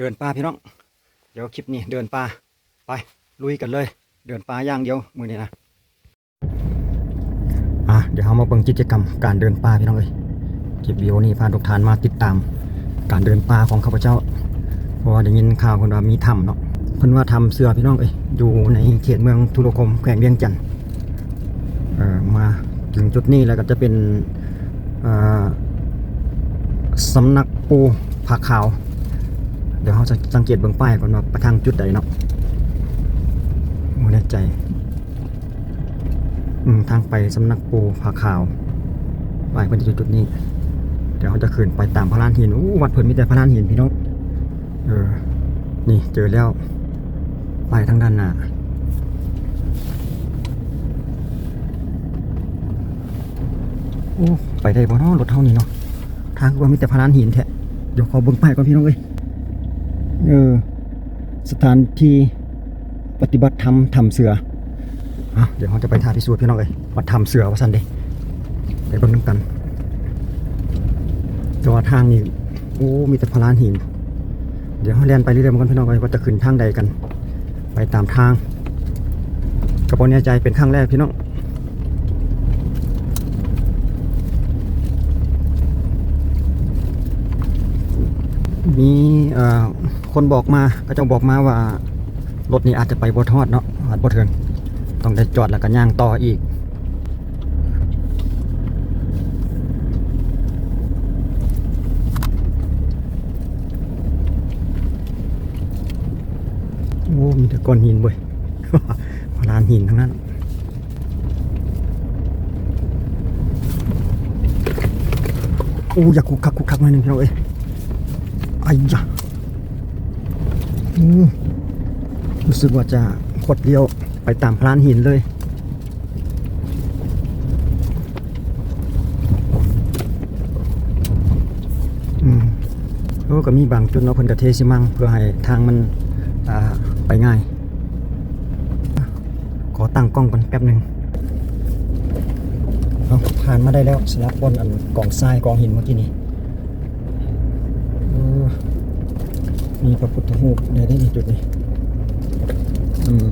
เดินป่าพี่น้อง เดี๋ยวคลิปนี้เดินป่าไปลุยกันเลย เดินป่าย่างเดียวมือนี้นะอะเดี๋ยวเรามาเบิ่งกิจกรรมการเดินป่าพี่น้องเลยคลิปวิดีโอนี้พาทุกท่านมาติดตาม การเดินป่าของข้าพเจ้าเพราะว่าได้ยินข่าวคนว่ามีถ้ำเนาะเพิ่นว่าทำเสือพี่น้องเอ้ยอยู่ในเขตเมืองทุรคมแขวงเวียงจันทน์เอ่อมาถึงจุดนี้แล้วก็จะเป็นสำนักปูผาขาว ดี๋ยวเราจะสังเกตเบื้องป้ายก่อนว่าไปทางจุดใดเนาะไม่แน่ใจ อืมทางไปสำนักปูผาขาวไปเพิ่นจะอยู่จุดนี้ เดี๋ยวเราจะขึ้นไปตามพระลานหินอู้วัดเพิ่นมีแต่พระลานหินพี่น้อง เออ นี่เจอแล้วไปทางด้านหน้าโอ้ไปได้บ่เนาะรถเท่านี้เนาะทางก็มีแต่พระลานหินแท้เดี๋ยวขอเบิ่งป้ายก่อนพี่น้องเอ้ย เออ สถานที่ปฏิบัติธรรมทำเสืออะเดี๋ยวเราจะไปท่าที่สูตรพี่น้องเลยวัดทำเสือว่าสันเดไปเบิ่งน้ำกันแต่ว่าทางนี้โอ้มีแต่พลานหิน เดี๋ยวเราเรียนไปเรื่อยๆกันพี่น้องเลยว่าจะขึ้นทางใดกัน ไปตามทางกระเป๋าเนี่ยใจเป็นครั้งแรกพี่น้อง มีคนบอกมาก็จะบอกมาว่ารถนี้อาจจะไปบทอดเนาะอาจบทเทิงต้องได้จอดแล้วก็ย่างต่ออีก โอ้มีแต่ก้อนหินเว้ยลานหินทั้งนั้นโอ้อยากคุกคักคุกคักหน่อยหนึ่งพี่น้องเอ้ย ไอ้ยะรู้สึกว่าจะขดเดียวไปตามพลานหินเลยอือก็มีบางจุดเนาะเพิ่นกระเทสิมังเพื่อให้ทางมันไปง่าย ขอตั้งกล้องก่อนแป๊บหนึ่งเอาผ่านมาได้แล้วสลับบนอันกองทรายกองหินเมื่อกี้นี้เออ มีพระพุทธรูปในได้ในจุดนี้ อืม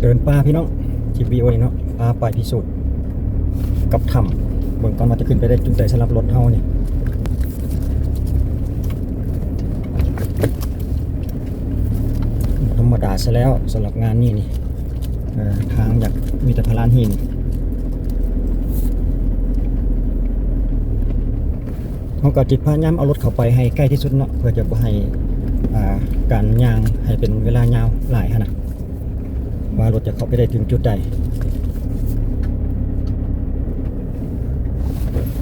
เดินป่าพี่น้องจีบีโอนี่เนาะพาไปพิสูจน์กับถ้ำเบื้องต้นว่าจะขึ้นไปได้จุดใดสำหรับรถเฮานี่ธรรมดาซะแล้วสำหรับงานนี้นี่ทางอยากมีแต่พลานหิน เขาก็จิตพยายามเอารถเข้าไปให้ใกล้ที่สุดเนาะเพื่อจะบ่ให้อ่าการย่างให้เป็นเวลายาวหลายขนาดว่ารถจะเข้าไปได้ถึงจุดใด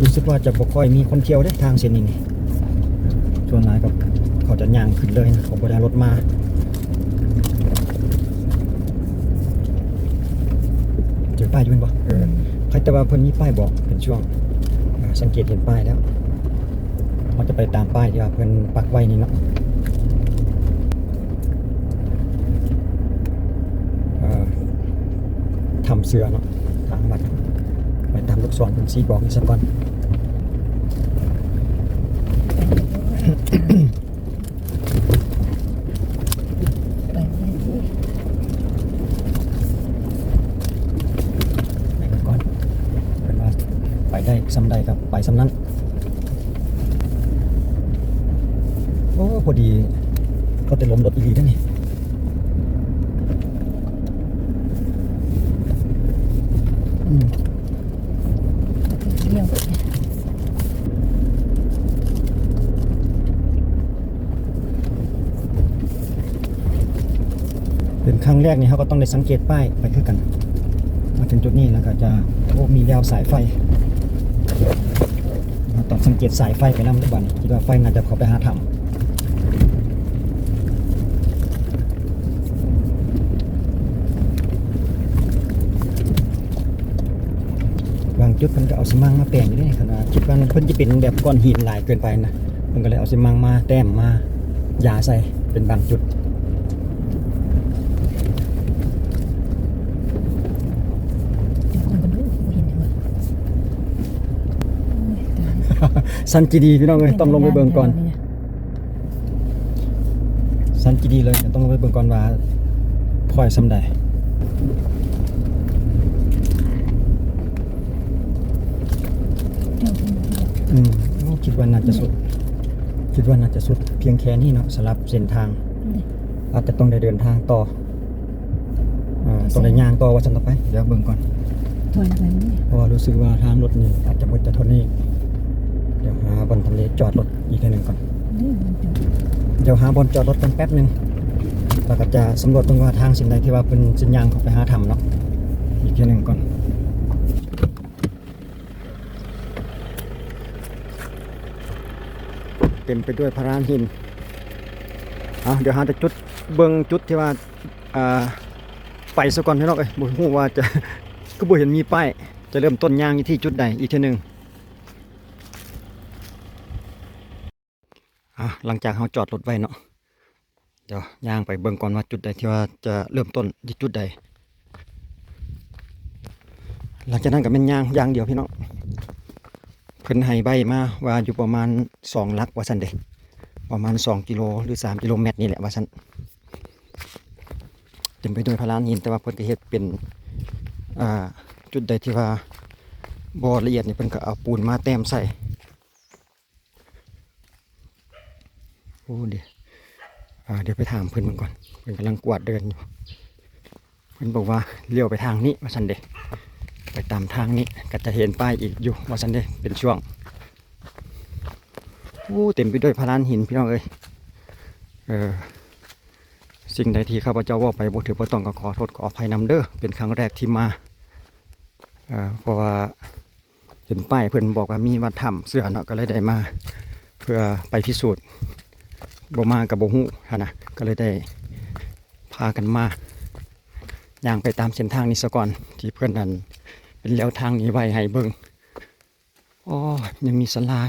รู้สึกว่าจะบ่ค่อยมีคนเที่ยวได้ทางเส้นนี้นี่ส่วนหลายก็เขาจะย่างขึ้นเลยนะเขาบ่ได้เอารถมาเจอป้ายอยู่เป็นบ่เออใครแต่ว่าเพิ่นมีป้ายบอกเป็นช่วงอ่าสังเกตเห็นป้ายแล้ว เราจะไปตามป้ายที่ว่าเพิ่อนปักไว้นี่เนาะทำเสือเนาะทางบัตรไปตามลูกศรเพิ่นสีบอกอีกสักก่อนไปก่อนเป็นว่าไปได้สำใดครับ ไปสำนั้น โอ้ พอดี ก็จะล้มรถอีกทีนั่นนี่อืมเลี้ยวเป็นครั้งแรกนี่เขาก็ต้องได้สังเกตป้ายไปคือกัน มาถึงจุดนี้แล้วก็จะโอ้มีแววสายไฟเราต้องสังเกตสายไฟไปนำด้วยบันคิดว่าไฟน่าจะเข้าไปหาถ้ำบาง จุดมันก็เอาสมังมาแปลงอยู่ด้วยขนาดคิดว่าเพิ่นจะเป็นแบบก้อนหินหลายเกินไปนะมันก็เลยเอาสมังมาแต้มมายาใส่เป็นบางจุดเดี๋ยวคนก็ดูบ่เห็นจังว่าโอ้ยตามสันจีดีพี่น้องเอ้ยต้องลงไปเบิ่งก่อนสันจีดีเลยต้องลงไปเบิ่งก่อนว่าพลอยสำใดอืมโอ้ คิดว่าน่าจะสุด คิดว่าน่าจะสุด เพียงแค่นี้เนาะสำหรับเส้นทาง อาจจะต้องได้เดินทางต่ออ่าต้องได้ย่างต่อว่าฉันต่อไป เดี๋ยวเบิ่งก่อน ถอยไปนี่เพราะว่ารู้สึกว่าทางรถนี่อาจจะหมดแต่เท่านี้เดี๋ยวหาบนทำเลจอดรถอีกทีหนึ่งก่อน นี่มันจะเดี๋ยวหาบนจอดรถกันแป๊บหนึ่งแล้วก็จะสำรวจตรงว่าทางสิ่งใดที่ว่าเป็นสัญญางเข้าไปหาถ้ำเนาะ อีกทีหนึ่งก่อน เต็มไปด้วยพารานหินเอาเดี๋ยวหาแต่จุดเบิงจุดที่ว่าอ่าไปซะก่อนพี่น้องเอ้ยบ่ฮู้ว่าจะก็บ่เห็นมีป้ายจะเริ่มต้นย่างที่จุดใดอีกทีหนึ่งอะหลังจากเราจอดรถไว้เนาะเดี๋ยวย่างไปเบิ่งก่อนว่าจุดใดที่ว่าจะเริ่มต้นที่จุดใด หลังจากนั้นก็เป็นย่างย่างเดียวพี่น้อง เพิ่นให้ใบมาว่าอยู่ประมาณ2ลักว่าซั่นเด้ประมาณ2กิโลหรือ3กิโลเมตรนี่แหละว่าซั่นเต็มไปด้วยพลานหินแต่ว่าเพิ่นก็เฮ็ดเป็นจุดใดที่ว่าบ่ละเอียดนี่เพิ่นก็เอาปูนมาแต้มใส่โอ้เดี๋ยวเดี๋ยวไปถามเพิ่นมันก่อนเพิ่นกำลังกวาดเดินอยู่เพิ่นบอกว่าเลี้ยวไปทางนี้ว่าซั่นเด ไปตามทางนี้ก็จะเห็นป้ายอีกอยู่ว่าซั่นเด้เป็นช่วงโอ้เต็มไปด้วยพลานหินพี่น้องเอ้ยเออสิ่งใดที่ข้าพเจ้าว่าไปบ่ถือบ่ต้องก็ขอโทษขออภัยนำเด้อเป็นครั้งแรกที่มาเออเพราะว่าเห็นป้ายเพิ่อนบอกว่ามีวัดถ้ำเสือเนาะก็เลยได้มา เพื่อไปพิสูจน์บ่มากับบ่ฮู้หั้นนะก็เลยได้พากันมาย่างไปตามเส้นทางนี้ซะก่อนที่เพื่อนนั้น เป็นแล้วทางนี้ไว้ให้เบิ่งอ๋อยังมีศาลา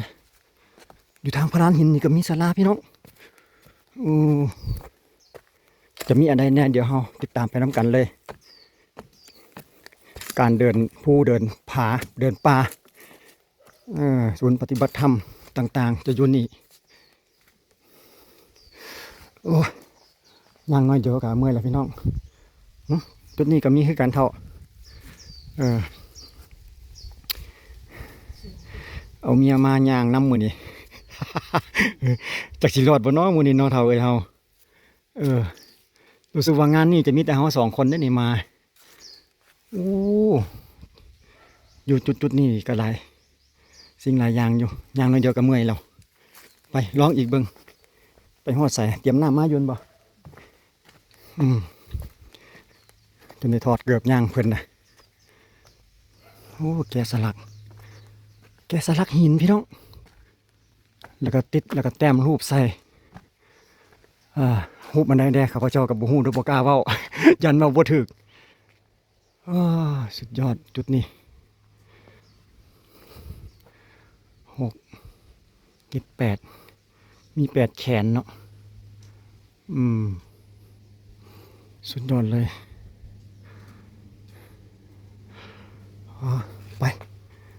อยู่ทางพระลานหินนี่ก็มีศาลาพี่น้องอือจะมีอะไรแน่เดี๋ยวเราติดตามไปน้ำกันเลย การเดินผู้เดินผาเดินป่าอ่อศูนย์ปฏิบัติธรรมต่าง ๆ จะอยู่นี่โอ้ยย่างน้อยเดียวกับเมื่อยแล้วพี่น้องจุดนี้ก็มีคือการเท่า เออ เอาเมียมาย่างน้ำมือนี่จากสิรอดบนน้องมือนี่นอเท่าเอ้ยเฮาเออรู้สึกว่างานนี้จะมีแต่เราสองคนได้นี่มาโอ้อยู่จุดจุดๆนี้ก็หลายสิ่งหลายอย่างอยู่อย่างน้อยเดียวก็เมื่อยแล้วไปลองอีกเบิงไปหอดใส่เตรียมหน้ำมาโยนบ่อืมจนได้ถอดเกือบย่างเพิ่นนะโอ้แกสลัก แกะสลักหินพี่น้อง แล้วก็ติดแล้วก็แต้มรูปใส่อ่าฮูบมันได้แด่ข้าพเจ้ากับบุฮูด้วยบกล้าเว้า ยันมาบ่ถึกอ้าสุดยอดจุดนี้หกเจ็ดแปด มีแปดแขนเนาะ อืม สุดยอดเลย อ๋อ ไป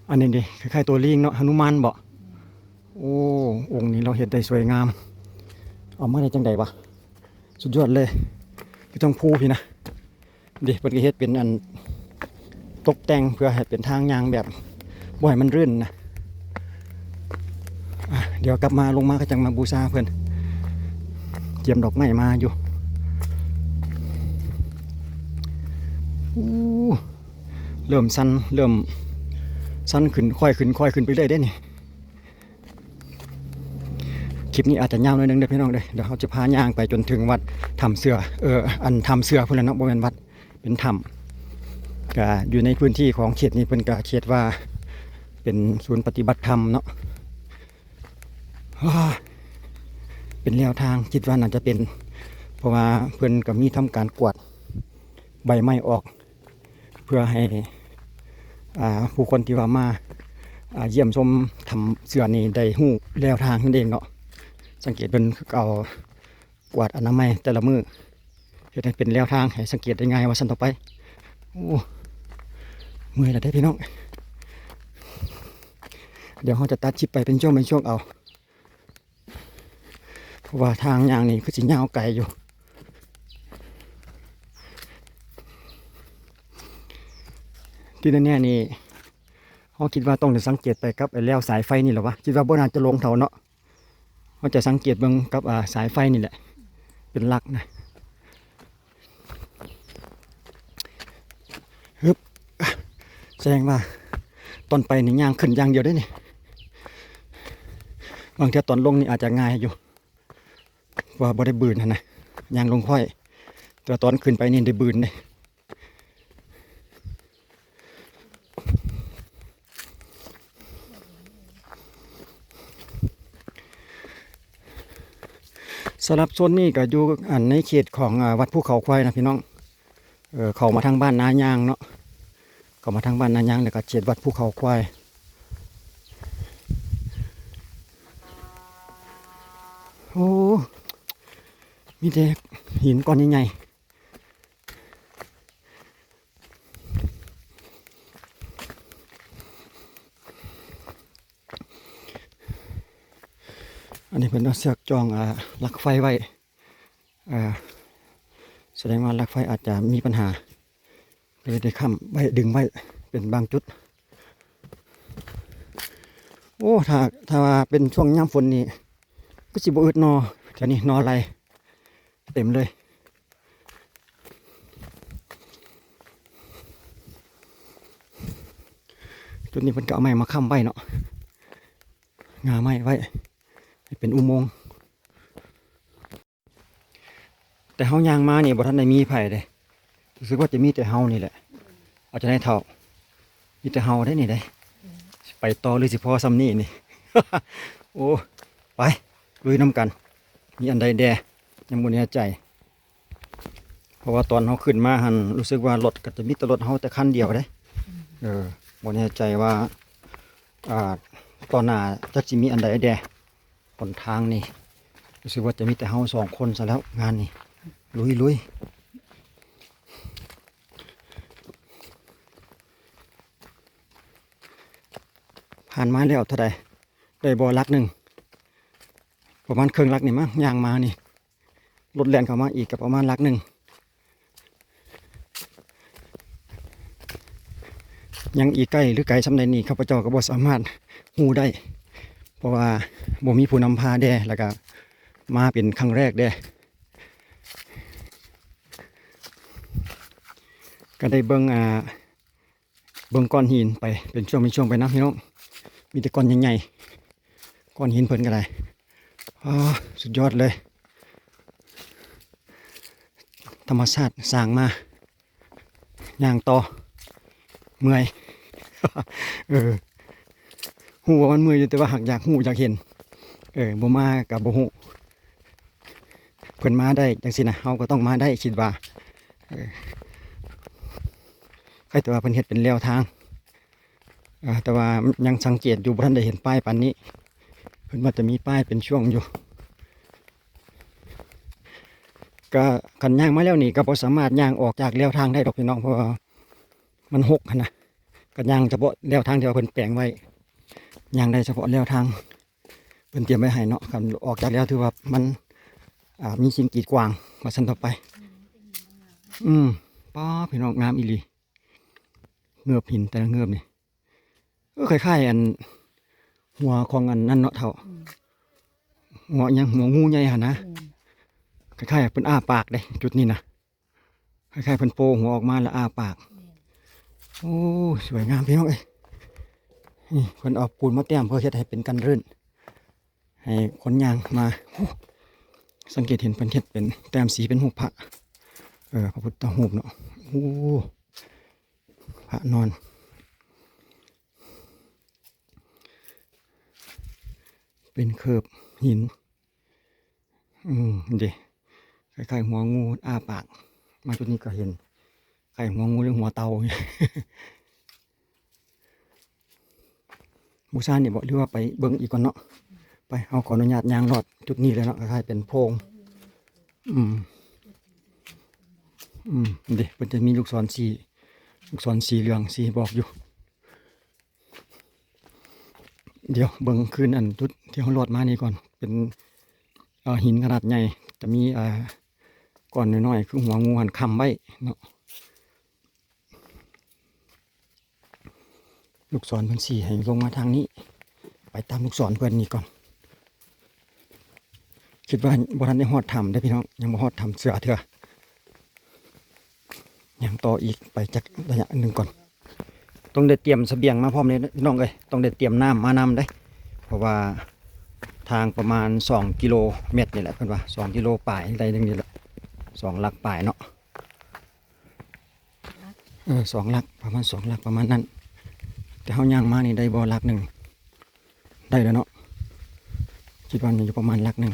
อันนี้ดิคล้ายๆตัวลิงเนาะหนุมานบ่โอ้องค์นี้เราเห็นได้สวยงาม เอามาได้จังใดวะสุดยอดเลยพี่ต้องพูพี่นะดิเพิ่นก็เฮ็ดเป็นอันตกแต่งเพื่อให้เป็นทางยางแบบบ่ให้มันรื่นนะะเดี๋ยวกลับมาลงมาก็จังมาบูชาเพิ่อนเตรียมดอกไม้มาอยู่อู้เริ่มสั้นเริ่ม สั้นขึ้นค่อยขึ้นค่อยขึ้นไปเรื่อยได้นี่คลิปนี้อาจจะยาวหน่อยนึงเด้อพี่น้องเด้อเดี๋ยวเขาจะพาย่างไปจนถึงวัดทำเสือเอออันทำเสือพุ่นละเนาะบ่แม่นวัดเป็นถ้ำก็อยู่ในพื้นที่ของเขตนี้เพิ่นก็เขตว่า เป็นศูนย์ปฏิบัติธรรมเนาะเป็นแนวทางคิดว่าน่าจะเป็น เพราะว่าเพิ่นก็มีทำการกวาดใบไม้ออก เพื่อให้ ผู้คนที่ว่ามาเยี่ยมชมทำเสือนี้ได้หู้แนวทางนั่นเองเนาะสังเกตเป็นเอากวาดอนามัยแต่ละมือเห็นเป็นแนวทางให้สังเกตได้ง่ายว่าสันต่อไปโอ้เมื่อยแล้วได้พี่น้องเดี๋ยวเขาจะตัดชิปไปเป็นช่วงเป็นช่วงเอาเพราะว่าทางอย่างนี้คือสิยาวไกลอยู่ ที่แน่ๆนี่เขาคิดว่าต้องจะสังเกตไปกับไอ้แล้วสายไฟนี่แหละวะคิดว่าบ่น่าจะลงเท่าเนาะเขาจะสังเกตเบิ่งกับอ่าสายไฟนี่แหละ เป็นหลักนะฮึบแสดงว่าตอนไปนี่ย่างขึ้นอย่างเดียวได้นี่บางทีตอนลงนี่อาจจะง่ายอยู่ ว่าบ่ได้บืนนะนะย่างลงค่อย แต่ตอนขึ้นไปนี่ได้บืนเลย สำหรับโซนนี้ก็อยู่อันในเขตของวัดภูเขาควายนะพี่น้องเออเขามาทางบ้านนายางเนาะเขามาทางบ้านนายางแล้วก็เขตวัดภูเขาควายโอ้มีแต่หินก้อนใหญ่ๆ อันนี้เป็นเสือกจองอ่าลักไฟไว้อ่าแสดงว่าลักไฟอาจจะมีปัญหาเลยได้ค้ำไว้ดึงไว้เป็นบางจุด โอ้ถ้าถ้าว่าเป็นช่วงย่ำฝนนี่ก็สิบอึดนอแถวนี้นออะไรเต็มเลยจุดนี้เพิ่นก็เอาไม้มาค้ำไว้เนาะงาไม้ไว้ เป็นอุโมงค์แต่เฮายางมานี่บ่ทันได้มีไผ่เลยรู้สึกว่าจะมีแต่เฮานี่แหละ อาจจะได้เท่ามีแต่เฮาได้นี่ได้ ไปต่อหรือสิพอซ้ำนี่นี่ โอ้ไปลุยน้ำกัน มีอันใดแดยังบ่แน่ใจ เพราะว่าตอนเขาขึ้นมาหันรู้สึกว่ารถก็จะมีแต่รถเฮาแต่คันเดียวเด้ เออบ่แน่ใจว่าอ่าตอนหน้าจะสิมีอันใดแด บนทางนี่รู้สึกว่าจะมีแต่เฮาสองคนซะแล้วงานนี้ลุยลุยผ่านมาแล้วเท่าใดได้บ่ลักหนึ่งประมาณครึ่งลักนี่มั้งย่างมานี่รถแล่นเข้ามาอีกกับประมาณลักหนึ่งยังอีกใกล้หรือไกลสำใดนี่ข้าพเจ้าก็บ่สามารถหูได้ เพราะว่าบ่มีผู้นำพาแด่แล้วก็มาเป็นครั้งแรกแด่ก็ได้เบิ่งอ่าเบิ่งก้อนหินไปเป็นช่วงเป็นช่วงไปนะพี่น้องมีแต่ก้อนใหญ่ๆก้อนหินเพิ่นก็ได้อ๋อสุดยอดเลย ธรรมชาติสร้างมาย่างต่อเมื่อยเออ หูว่ามันมืออยู่แต่ว่าหักอยากหูอยากเห็น เออบ่มากับบ่หูเพิ่นมาได้จังซี่นะเฮาก็ต้องมาได้คิดว่าเออใครแต่ว่าเพิ่นเฮ็ดเป็นแนวทางแต่ว่ายังสังเกตอยู่บ่ทันได้เห็นป้ายปานนี้ เพิ่นว่าจะมีป้ายเป็นช่วงอยู่ ก็กันย่างมาแล้วนี่ก็บ่สามารถย่างออกจากแนวทางได้ดอกพี่น้องเพราะว่ามันหกนะก็ย่างเฉพาะแนวทางที่ว่าเพิ่นแปลงไว้ ย่างได้เฉพาะแนวทางเพิ่นเตรียมไว้ให้เนาะครับออกจากแล้วถือว่ามันอ่ามีสิ่งกีดขวางมาสันต่อไป อืมป้าพี่น้องงามอีหลีเงือบหินแต่ละเงือบนี่ก็คล้ายๆอัน หัวของอันนั่นเนาะเท่าหัวยังหัวงูใหญ่หั่นนะคล้ายๆเป็นอ้าปากเด้จุดนี้นะคล้ายๆเป็นโปหัวออกมาแล้วอ้าปาก โอ้สวยงามพี่น้องเอ้ย คนเอาปูนมาเตรียมเพื่อเฮ็ดให้เป็นกันรื่น ให้คนยางมา สังเกตเห็นเป็นเฮ็ดเป็นแต้มสีเป็นหูพระ เออพระพุทธรูปเนาะโอ้พระนอน เป็นเคิบหิน อืมเดี๋คล้ายๆหัวงูอ้าปาก มาจุดนี้ก็เห็นไข่หัวงูหรือหัวเตา บูชาเนี่ยบอกหรือว่าไปเบิ่งอีกก่อนเนาะไปเอาขออนุญาตยางรอดจุดนี้เลยเนาะคล้ายเป็นโพงอืมอืมเดี๋ยวมันจะมีลูกศรสีลูกศรสีเหลืองสีบอกอยู่ เดี๋ยวเบิ่งคืนอันจุดที่เขาลอดมานี่ก่อน เป็นหินขนาดใหญ่จะมีอ่าก้อนน้อยๆคือหัวงูหันคำไว้เนาะ ลูกศรเพิ่นสี่ให้ลงมาทางนี้ ไปตามลูกศรเพิ่นนี่ก่อน คิดว่าบ่ทันได้ฮอดทำได้พี่น้อง ยังบ่ฮอดทำเสือเถอะยังต่ออีกไปจักระยะหนึ่งก่อน ต้องได้เตรียมเสบียงมาพร้อมเลยพี่น้องเอ้ยต้องได้เตรียมน้ำมานำได้ เพราะว่าทางประมาณ 2 กิโลเมตรนี่แหละเพื่อนว่า2กิโลป่ายอะไรนึงนี่แหละสองหลักป่ายเนาะเออสองหลักประมาณสองหลักประมาณนั้น แต่เขาย่างมานี่ได้บ่ลักหนึ่งได้แล้วเนาะคิดว่าอยู่ประมาณลักหนึ่ง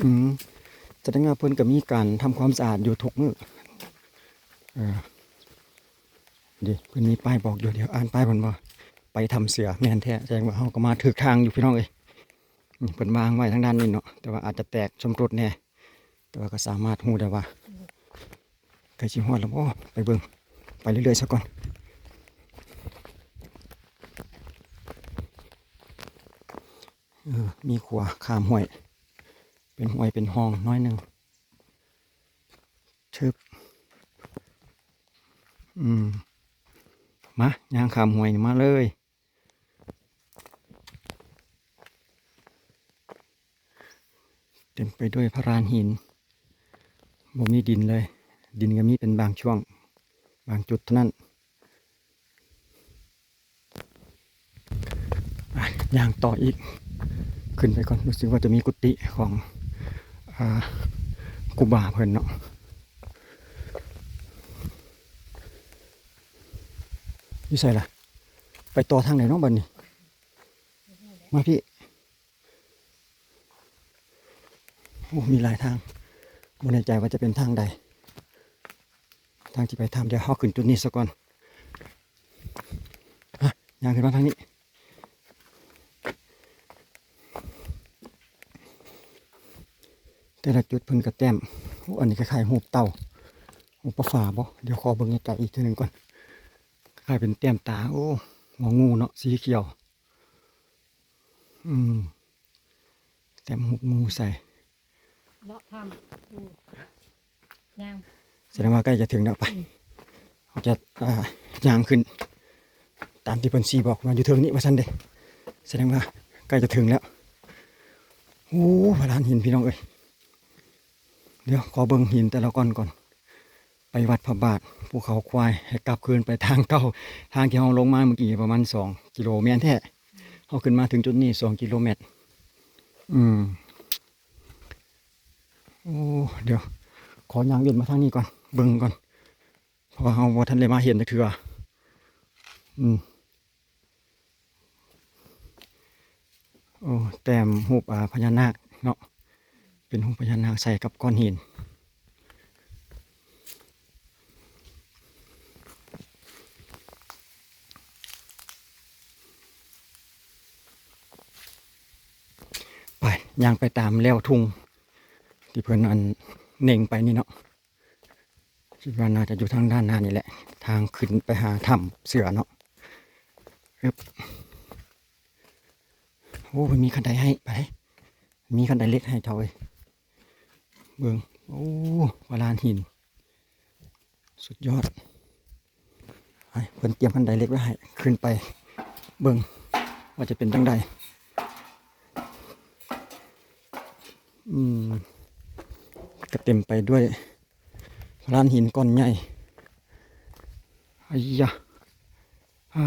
อืมแสดงว่าเพิ่นก็มีการทำความสะอาดอยู่ทุกมื้อเออดิเพิ่นมีป้ายบอกอยู่เดี๋ยวอ่านป้ายเพิ่นบ่ไปทำเสือแม่นแท้แสดงว่าเฮาก็มาถูกทางอยู่พี่น้องเอ้ยนี่เพิ่นวางไว้ทางด้านนี้เนาะแต่ว่าอาจจะแตกชำรุดแน่แต่ว่าก็สามารถฮู้ได้ว่าใกล้สิฮอดแล้วบ่ไปเบิ่งไปเรื่อยๆซะก่อน เออ มีขัวขามห้วย เป็นห้วยเป็นห้องน้อยหนึ่งชึบอืม มาย่างขามหวยมาเลยเต็มไปด้วยพระรานหินบ่มีดินเลย ดินก็มีเป็นบางช่วง บางจุดเท่านั้นย่างต่ออีก ขึ้นไปก่อนรู้สึกว่าจะมีกุฏิของอกูบาเพิ่นเนาะอยู่ใส่ล่ะไปต่อทางไหนน้องบันนี่มาพี่โอ้มีหลายทางไม่แน่ใจว่าจะเป็นทางใด ทางที่ไปทำเดี๋ยวเขาขึ้นจุดนี้ซะก่อนอะยางขึ้นมาทางนี้ แต่ละจุดเพิ่นกระแต้มโอ้อันนี้คล้ายๆหูปเต่าหูปลาฝาบ่เดี๋ยวขอเบิ่งไกลๆอีกทีหนึ่งก่อนกลายเป็นแต้มตา โอ้หัวงูเนาะสีเขียว อืมแต้มหุบงูใส่เลาะทำดูย่างแสดงว่าใกล้จะถึงแล้วไปเขาจะอ่ายางขึ้น ตามที่เพิ่นซีบอกมาอยู่เทิงนี้ว่าซั่นเด้แสดงว่าใกล้จะถึงแล้วโอ้พระลานหินพี่น้องเอ้ย เดี๋ยวขอเบิ่งหินแต่ละก้อนก่อน ไปวัดพระบาทภูเขาควายให้กลับคืนไปทางเก่าทางที่เราลงมาเมื่อกี้ประมาณสองกิโลเมตรแท้เราขึ้นมาถึงจุดนี้สองกิโลเมตร อืมโอ้เดี๋ยว ขอยางเวียนมาทางนี้ก่อน เบิ่งก่อนเพราะว่าเราบ่ทันเลยมาเห็นจักเถื่ออืมโอ้แต้มหูปอ่าพญานาคเนาะ เป็นหูปพญานาคใส่กับก้อนหินไปย่างไปตามแล้วทุ่ง ที่เพื่อนอันเน่งไปนี่เนาะคิดว่าน่าจะอยู่ทางด้านหน้านี่แหละ ทางขึ้นไปหาถ้ำเสือเนาะครับโอ้มันมีคันไดให้ไป มีคันไดเล็กให้เท่าเอ้ย เบิงโอ้วาลานหิน สุดยอดไปเพิ่นเตรียมคันไดเล็กไว้ให้ขึ้นไป เบิงว่าจะเป็นจังใดอืมก็เต็มไปด้วยร้านหินก้อนใหญ่ไอ้ยะอ่า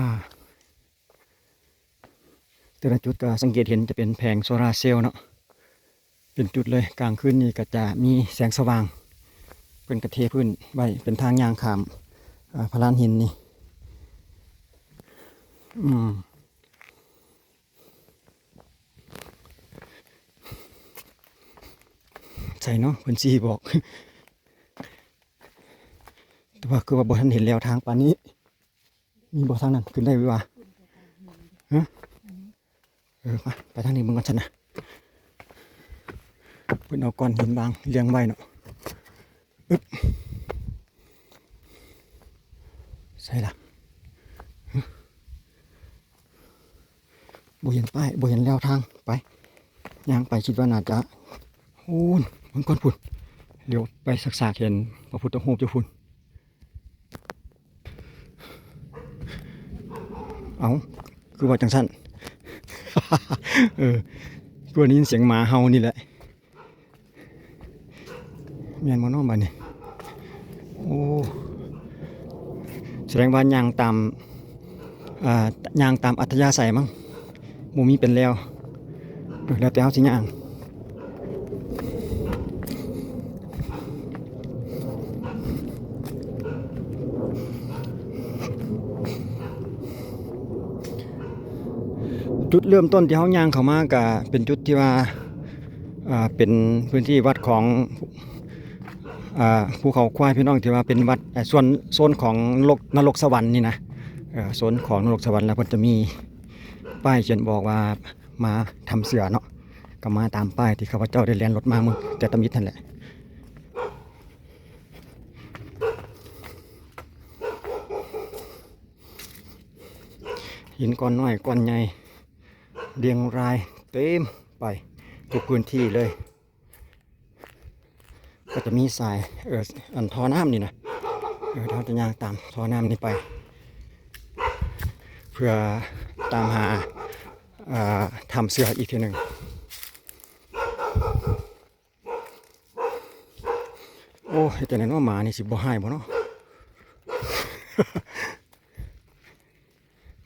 แต่ละจุดก็สังเกตเห็นจะเป็นแผงโซลาเซลล์เนาะ เป็นจุดเลยกลางคืนนี่ก็จะมีแสงสว่างเป็นกระเทพื้นไว้เป็นทางยางขามพลานหินนี่อืมใช่เนาะเพิ่นซีบอก แต่ว่าคือว่าบ่ทันเห็นแล้วทางป่านนี้ มีบ่ทางนั้นขึ้นได้วิวะฮะเออไปไปทางนี้มึงก่อนฉันนะ เพิ่นเอาก้อนหินบางเลี้ยงไว้เนาะอึ๊บใช่ละฮะบ่เห็นป้ายบ่เห็นแนวทางไปย่างไปคิดว่าน่าจะโอ้นมันก่อนพุ่นเดี๋ยวไปสักสากเห็นพระพุทธรูปเจ้าพุ่นเอาคือว่าจังสั้นเออคือวันนี้เสียงหมาเฮานี่แหละ แม่นบ่เน้อบานนี่โอ้แสดงว่ายางตามอ่ายางตามอัธยาศัยมั้งมูมีเป็นแล้วเออแล้วแต่เอาสิยางจุดเริ่มต้นที่เขายางเข้ามาก็เป็นจุดที่ว่าอ่าเป็นพื้นที่วัดของ ภูเขาควายพี่น้องที่ว่าเป็นวัดส่วนโซนของนรกนรกสวรรค์นี่นะโซนของนรกสวรรค์แล้วเพิ่นจะมีป้ายเขียนบอกว่ามาทำเสือเนาะก็มาตามป้ายที่ข้าพเจ้าได้เรียนรถมามึงแต่ตมิดนั่นแหละหินก้อนน้อยก้อนใหญ่เรียงรายเต็มไปทุกพื้นที่เลย ก็จะมีสายเอออันท่อน้ำนี่นะเออเราจะย่างตามท่อน้ำนี่ไป เพื่อตามหาทำเสื้ออีกทีหนึ่งโอ้ยแต่ไหนว่าหมานี่สิบ่ให้บ่เนาะ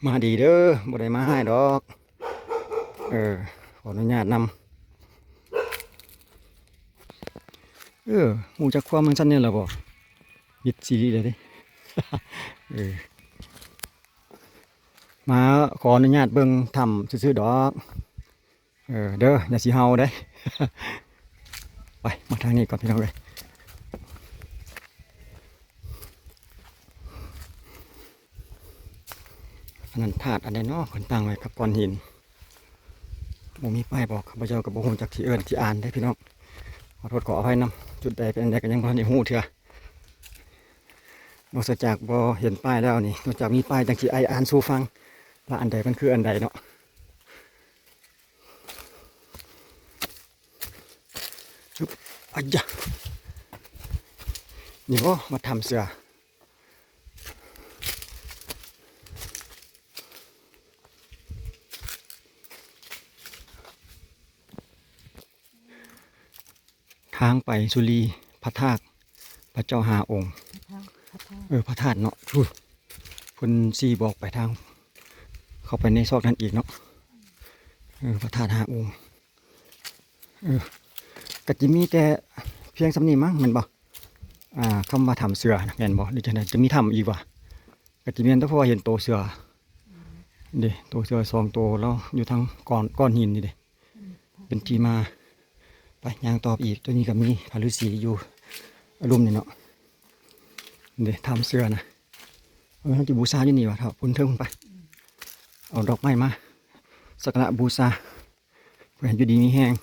มาดีเด้อบ่ได้มาให้ดอก เออ ขออนุญาตนำ เออหมูจักความมันสั้นเนี่ยเหรอบ่ยิดซีรีเลยดิเออมาขออนุญาตเบิ่งทำซื่อๆดอก เออเด้ออย่าสิเฮาได้ ไปมาทางนี้ก่อนพี่น้องเลยอันนั้นถาดอันใดเนาะคนตั้งไว้กับก้อนหินบ่มีป้ายบอกข้าพเจ้ากับบ่ฮู้จักที่เอิ้นที่อ่านได้พี่น้องขอโทษขออภัยนำ จุดใดเป็นอันใดก็ยังพอนได้ฮู้เถื่อนอกจากบอเห็นป้ายแล้วนี่นอกจากมีป้ายจังที่ไออ่านสู้ฟังว่าอันใดมันคืออันใดเนาะชุบอัยยะนี่ก็มาทำเสือ ทางไปสุรีพระธาตุพระเจ้าหาองค์พระธาตุพระธาตุเออพระธาตุเนาะพูดคุณซีบอกไปทาง เข้าไปในซอกนั้นอีกเนาะเออพระธาตุหาองค์เออกะจิมีแต่เพียงสำนีมั้งแมันบอกอ่าคำว่าทำเสือนะแม่นบอกหรือจะไหนจะมีทำอีกวะกะจิเมียนแต่เพราะว่าเห็นโตวเสือเด้โตวเสือสองโตวแล้วอยู่ทางก้อนก้อนหินนี่เด้เป็นที่มา ไปย่างตอบอีกตัวนี้ก็มีพารุสีอยู่อารมณ์นี่เนาะเดี๋ยวทำเสื้อนะเออจะบูชาอยู่นี่วะเถอะพุ่นเทิงพุ่นไป เอาดอกไม้มาสักการะบูชาเพื่อให้อยู่ดีมีแห้ง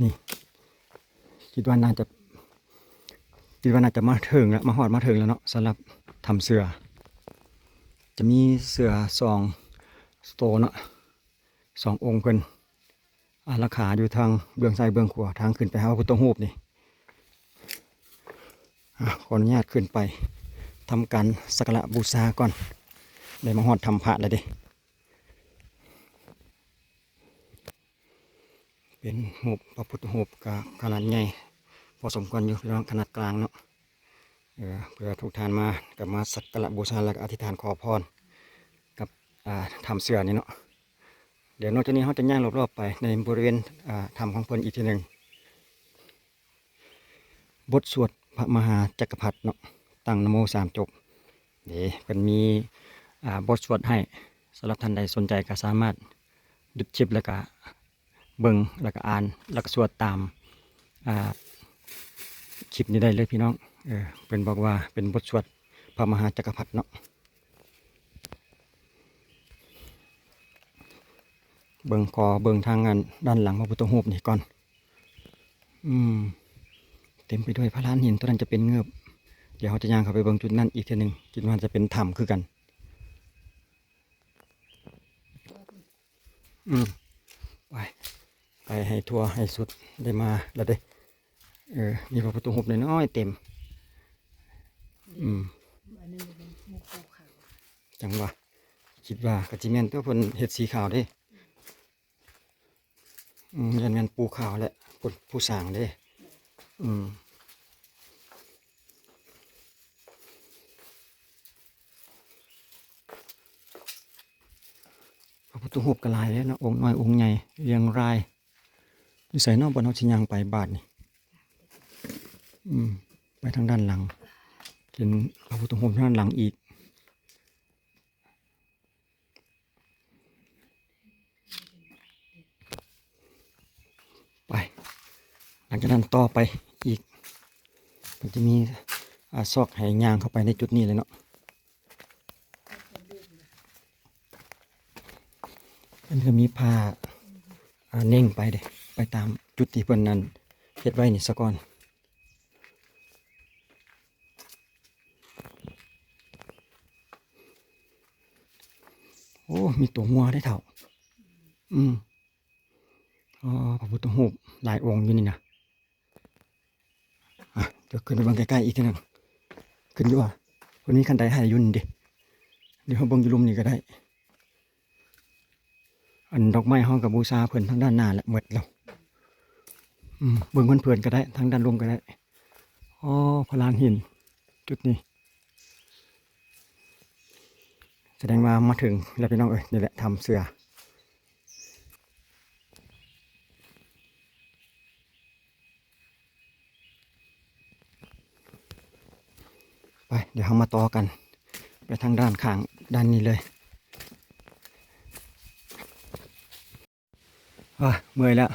นี่ คิดว่าน่าจะคิดว่าน่าจะมาถึงแล้วมาหอดมาถึงแล้วเนาะสำหรับทำเสื้อจะมีเสื้อสองสโตเนาะสององค์เพิ่น อาราคาอยู่ทางเบื้องซ้ายเบื้องขวาทางขึ้นไปหาพระพุทธรูปนี่ขออนุญาตขึ้นไปทำการสักการะบูชาก่อนได้มาหอดทำพระแล้วเดิเป็นหูปพระพุทธรูปกับขนาดใหญ่พอสมควรอยู่พี่น้องขนาดกลางเนาะเพื่อทุกท่านมากับมาสักการะบูชาแล้วก็อธิษฐานขอพรกับอ่าทำเสื้อนี่เนาะ เดี๋ยวนอกจากนี้เขาจะย่างรอบๆไปในบริเวณอ่าทำของเพิ่นอีกทีหนึ่งบทสวดพระมหาจักรพรรดิเนาะตั้งนโมสามจบเดี๋ยวมันมีบทสวดให้สำหรับท่านใดสนใจก็สามารถดึกชิปแล้วก็เบิ่งแล้วก็อ่านแล้วก็สวดตามคลิปนี้ได้เลยพี่น้องเออเป็นบอกว่าเป็นบทสวดพระมหาจักรพรรดิเนาะ เบิ่งคอเบิ่งทางงานด้านหลังพระพุทธรูปนี่ก่อน อืม เต็มไปด้วยพระลานหินตัวนั้นจะเป็นเงือบ เดี๋ยวเขาจะย่างเข้าไปเบิ่งจุดนั้นอีกทีหนึ่งคิดว่าจะเป็นถ้ำคือกัน อืม ไป ไปให้ทัวร์ให้สุดได้มาแล้วเด้เออ มีพระพุทธรูปน้อยๆเต็ม อืมอันนี้เป็นหมูปูขาวจังหวะคิดว่ากะจิแมนตัวเพิ่นเฮ็ดสีขาวเด้ อืมยันแมนปูขาวแหละคนผู้สร้างเด้อืมพระพุทธรูปกระลายเด้เนะองค์น้อยองค์ใหญ่เรียงรายนิสัยนอกบนเฮาสิยังไปบาทนี่อืมไปทางด้านหลังเห็นพระพุทธรูปทางด้านหลังอีก ไป ห ลังจากนั้นต่อไปอีก มันจะมีอซอกไหยางเข้าไปในจุดนี้เลยเนาะมันก็มีผ้าเน่งไปเด้ไปตามจุดที่เพิ่นนั้นเฮ็ดไว้นี่ซะก่อนโอ้ มีตัวงัวได้เถ่า อืม อ๋อพระพุทธรูปหลายองค์อยู่นี่นะ ดี๋ยวขึ้นไปบางใกล้ๆอีกทีหนึงขึ้นอยู่ว่าวันนี้คันใดให้อยุ่นดิเดี๋ยวเขาบิ่งอยู่ลุมนี่ก็ได้ อันดอกไม้ห้องกับบูชาเพิ่อนทางด้านหน้าแหละหมดแล้วเบิ่งเพื่อนๆก็ได้ทางด้านลมก็ได้อ๋อพลานหิน จุดนี้ แสดงว่ามาถึงแล้วพี่น้องเอ้ยนี่แหละทำเสือ ไป เดี๋ยวเรามาต่อกัน ไปทางด้านข้างด้านนี้เลยว่าเมื่อยแล้ว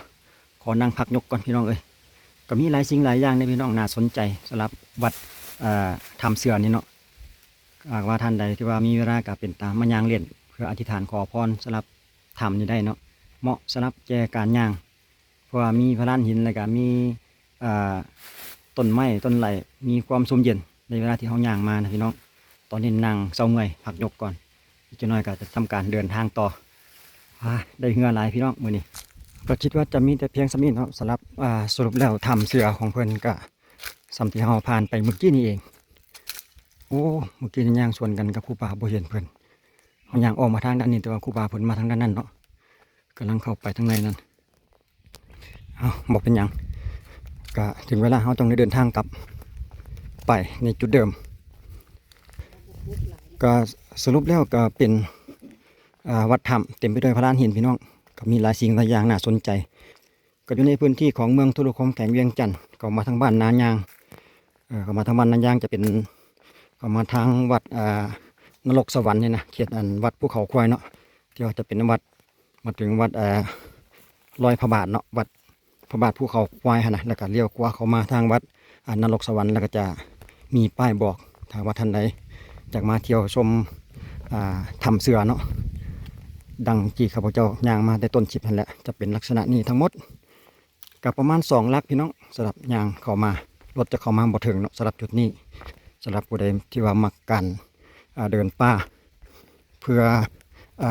ขอนั่งพักยกก่อนพี่น้องเอ้ยก็มีหลายสิ่งหลายอย่างในพี่น้องน่าสนใจสำหรับวัดเอ่อทำเสือนี่เนาะหากว่าท่านใดที่ว่ามีเวลาก็เป็นตามมายางเรียนเพื่ออธิษฐานขอพรสำหรับทำนี่ได้เนาะเหมาะสำหรับแก่การย่างเพราะว่ามีพระลานหินแล้วก็มีต้นไม้ต้นไหลมีความสมเย็น ในเวลาที่เขาย่างมานะพี่น้อง ตอนนี้นั่งเศร้าเมื่อยพักยกก่อน อีกจะน้อยก็จะทำการเดินทางต่ออได้เงื่อนหลายพี่น้องมือนี้ก็คิดว่าจะมีแต่เพียงสำนี้เนาะสำหรับสรุปแล้วทำเสือของเพิ่นก็สัมที่เราผ่านไปเมื่อกี้นี่เอง โอ้เมื่อกี้นี่ย่างชวนกันกับครูบาบ่เห็นเพิ่นเขาย่างออกมาทางด้านนี้แต่ว่าครูบาเพิ่นมาทางด้านนั้นเนาะกำลังเข้าไปทางในนั้นเอาบอกเป็นหยังก็ถึงเวลาเขาต้องได้เดินทางกลับ ไปในจุดเดิม ก็สรุปแล้วก็เป็นวัดถ้ำเต็มไปด้วยพระลานหินพี่น้อง ก็มีหลายสิ่งหลายอย่างน่าสนใจ ก็อยู่ในพื้นที่ของเมืองทุลุคมแข็งเวียงจันทร์ก็มาทางบ้านนายางเออก็มาทางบ้านนายางจะเป็นก็มาทางวัดนรกสวรรค์เนี่ยนะเขตอันวัดภูเขาควายเนาะที่ว่าจะเป็นวัดมาถึงวัดลอยพระบาทเนาะวัดพระบาทภูเขาควายนะแล้วก็เลี้ยวขวาเข้ามาทางวัดนรกสวรรค์แล้วก็จะ มีป้ายบอกถ้าว่าท่านใดอยากมาเที่ยวชมอ่าทำเสือเนาะดังที่ข้าพเจ้าย่างมาแต่ต้นคลิปนั่นแหละจะเป็นลักษณะนี้ทั้งหมดกับประมาณสองลักพี่น้องสำหรับย่างเข้ามารถจะเข้ามาบ่ถึงเนาะสำหรับจุดนี้สำหรับผู้ใดที่ว่ามักกันเดินป่า เพื่ออ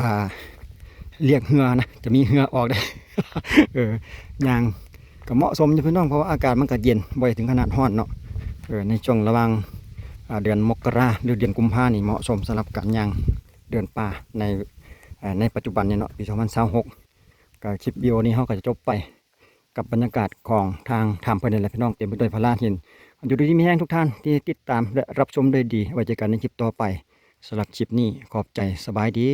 เรียกเหือนะจะมีเหือออกได้เออย่างก็เหมาะสมอยู่พี่น้องเพราะว่าอากาศมันก็เย็นบ่อยถึงขนาดร้อนเนาะ เออในช่วงระหว่างเดือนมกราหรือเดือนกุมภานี่เหมาะสมสำหรับการย่างเดินป่าในในปัจจุบันเนี่ยเนาะปี2026ก็คลิปวิดีโอนี้เขาก็จะจบไปกับบรรยากาศของทางทำเพื่อนนี่และพี่น้องเต็มไปด้วยพระราหินอยู่ดีมีแห้งทุกท่านที่ติดตามและรับชมได้ดีไว้เจอกันในคลิปต่อไปสำหรับคลิปนี้ขอบใจสบายดี